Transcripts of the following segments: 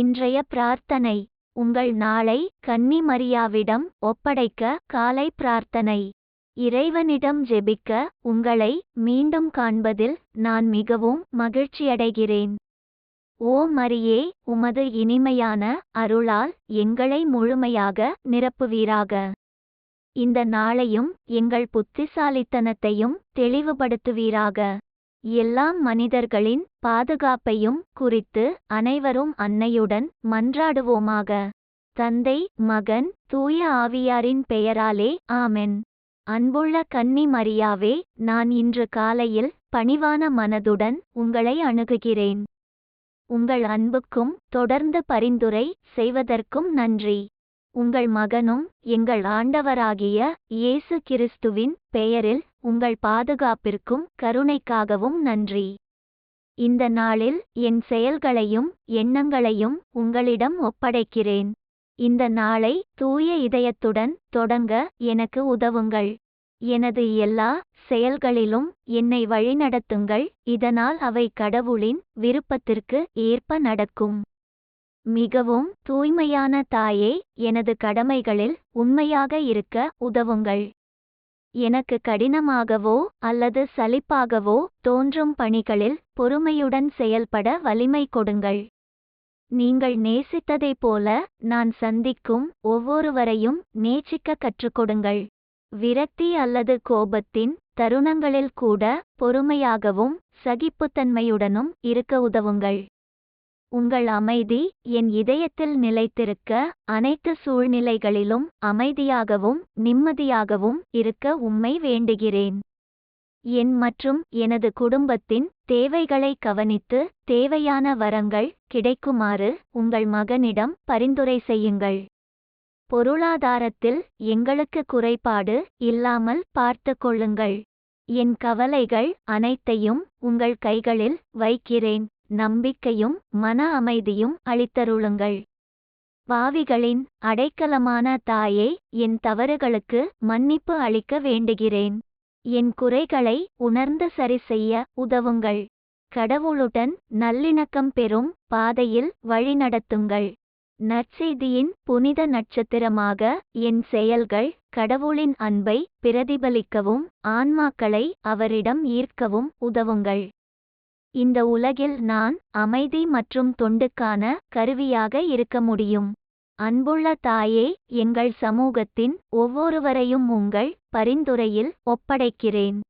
இன்றைய பிரார்த்தனை. உங்கள் நாளை கன்னி மரியாவிடம் ஒப்படைக்க காலை பிரார்த்தனை. இறைவனிடம் ஜெபிக்க உங்களை மீண்டும் காண்பதில் நான் மிகவும் மகிழ்ச்சியடைகிறேன். ஓ மரியே உமது இனிமையான அருளால் எங்களை முழுமையாக நிரப்புவீராக. இந்த நாளையும் எங்கள் புத்திசாலித்தனத்தையும் தெளிவுபடுத்துவீராக. எல்லா மனிதர்களின் பாதுகாப்பையும் குறித்து அனைவரும் அன்னையுடன் மன்றாடுவோமாக. தந்தை மகன் தூய ஆவியாரின் பெயராலே ஆமென். அன்புள்ள கன்னி மரியாவே நான் இன்று காலையில் பணிவான மனதுடன் உங்களை அணுகுகிறேன். உங்கள் அன்புக்கும் தொடர்ந்து பரிந்துரை செய்வதற்கும் நன்றி. உங்கள் மகனும் எங்கள் ஆண்டவராகிய இயேசு கிறிஸ்துவின் பெயரில் உங்கள் பாதுகாப்பிற்கும் கருணைக்காகவும் நன்றி. இந்த நாளில் என் செயல்களையும் எண்ணங்களையும் உங்களிடம் ஒப்படைக்கிறேன். இந்த நாளை தூய இதயத்துடன் தொடங்க எனக்கு உதவுங்கள். எனது எல்லா செயல்களிலும் என்னை வழிநடத்துங்கள். இதனால் அவை கடவுளின் விருப்பத்திற்கு ஏற்ப நடக்கும். மிகவும் தூய்மையான தாயே எனது கடமைகளில் உண்மையாக இருக்க உதவுங்கள். எனக்கு கடினமாகவோ அல்லது சலிப்பாகவோ தோன்றும் பணிகளில் பொறுமையுடன் செயல்பட வலிமை கொடுங்கள். நீங்கள் நேசித்ததைப் போல நான் சந்திக்கும் ஒவ்வொருவரையும் நேசிக்க கற்றுக்கொடுங்கள் விரக்தி அல்லது கோபத்தின் தருணங்களில் கூட பொறுமையாகவும் சகிப்புத்தன்மையுடனும் இருக்க உதவுங்கள். உங்கள் அமைதி என் இதயத்தில் நிலைத்திருக்க அனைத்து சூழ்நிலைகளிலும் அமைதியாகவும் நிம்மதியாகவும் இருக்க உம்மை வேண்டுகிறேன். என் மற்றும் எனது குடும்பத்தின் தேவைகளை கவனித்து தேவையான வரங்கள் கிடைக்குமாறு உங்கள் மகனிடம் பரிந்துரை செய்யுங்கள். பொருளாதாரத்தில் எங்களுக்கு குறைபாடு இல்லாமல் பார்த்து கொள்ளுங்கள். என் கவலைகள் அனைத்தையும் உங்கள் கைகளில் வைக்கிறேன். நம்பிக்கையும் மன அமைதியும் அளித்தருளுங்கள். பாவிகளின் அடைக்கலமான தாயே என் தவறுகளுக்கு மன்னிப்பு அளிக்க வேண்டுகிறேன். என் குறைகளை உணர்ந்து சரி செய்ய உதவுங்கள். கடவுளுடன் நல்லிணக்கம் பெறும் பாதையில் வழிநடத்துங்கள். நற்செய்தியின் புனித நட்சத்திரமாக என் செயல்கள் கடவுளின் அன்பை பிரதிபலிக்கவும் ஆன்மாக்களை அவரிடம் ஈர்க்கவும் உதவுங்கள். இந்த உலகில் நான் அமைதி மற்றும் தொண்டுக்கான கருவியாக இருக்க முடியும். அன்புள்ள தாயே எங்கள் சமூகத்தின் ஒவ்வொருவரையும் உங்கள் பரிந்துரையில் ஒப்படைக்கிறேன்.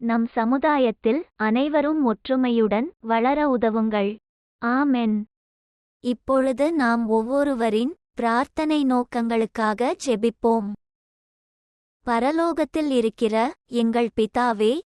நம் சமுதாயத்தில் அனைவரும் ஒற்றுமையுடன் வளர உதவுங்கள். ஆமென். இப்பொழுது நாம் ஒவ்வொருவரின் பிரார்த்தனை நோக்கங்களுக்காக ஜெபிப்போம். பரலோகத்தில் இருக்கிற எங்கள் பிதாவே